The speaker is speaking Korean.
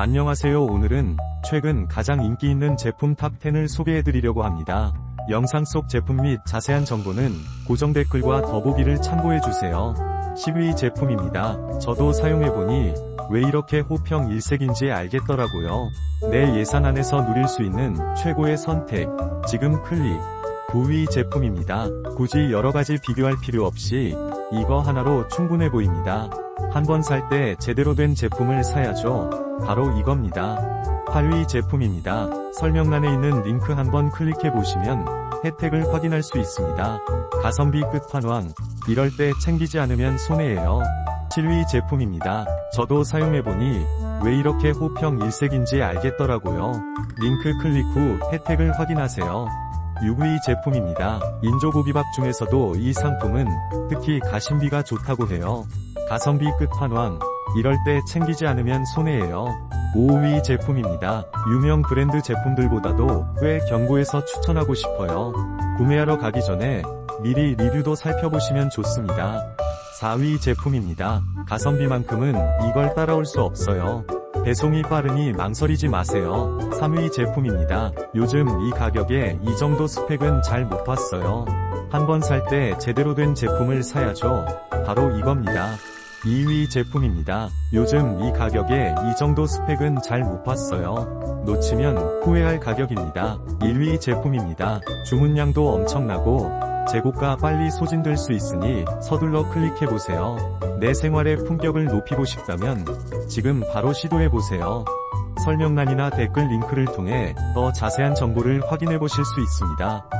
안녕하세요 오늘은 최근 가장 인기 있는 제품 탑10을 소개해드리려고 합니다. 영상 속 제품 및 자세한 정보는 고정 댓글과 더보기를 참고해주세요. 10위 제품입니다. 저도 사용해보니 왜 이렇게 호평 일색인지 알겠더라고요. 내 예산 안에서 누릴 수 있는 최고의 선택. 지금 클릭. 9위 제품입니다. 굳이 여러가지 비교할 필요 없이 이거 하나로 충분해 보입니다. 한 번 살 때 제대로 된 제품을 사야죠. 바로 이겁니다. 8위 제품입니다. 설명란에 있는 링크 한번 클릭해 보시면 혜택을 확인할 수 있습니다. 가성비 끝판왕. 이럴 때 챙기지 않으면 손해예요. 7위 제품입니다. 저도 사용해보니 왜 이렇게 호평 일색인지 알겠더라고요. 링크 클릭 후 혜택을 확인하세요. 6위 제품입니다. 인조고기밥 중에서도 이 상품은 특히 가심비가 좋다고 해요. 가성비 끝판왕. 이럴 때 챙기지 않으면 손해예요. 5위 제품입니다. 유명 브랜드 제품들보다도 꽤 견고해서 추천하고 싶어요. 구매하러 가기 전에 미리 리뷰도 살펴보시면 좋습니다. 4위 제품입니다. 가성비만큼은 이걸 따라올 수 없어요. 배송이 빠르니 망설이지 마세요. 3위 제품입니다. 요즘 이 가격에 이 정도 스펙은 잘 못 봤어요. 한 번 살 때 제대로 된 제품을 사야죠. 바로 이겁니다. 2위 제품입니다. 요즘 이 가격에 이 정도 스펙은 잘 못 봤어요. 놓치면 후회할 가격입니다. 1위 제품입니다. 주문량도 엄청나고 재고가 빨리 소진될 수 있으니 서둘러 클릭해보세요. 내 생활의 품격을 높이고 싶다면 지금 바로 시도해보세요. 설명란이나 댓글 링크를 통해 더 자세한 정보를 확인해보실 수 있습니다.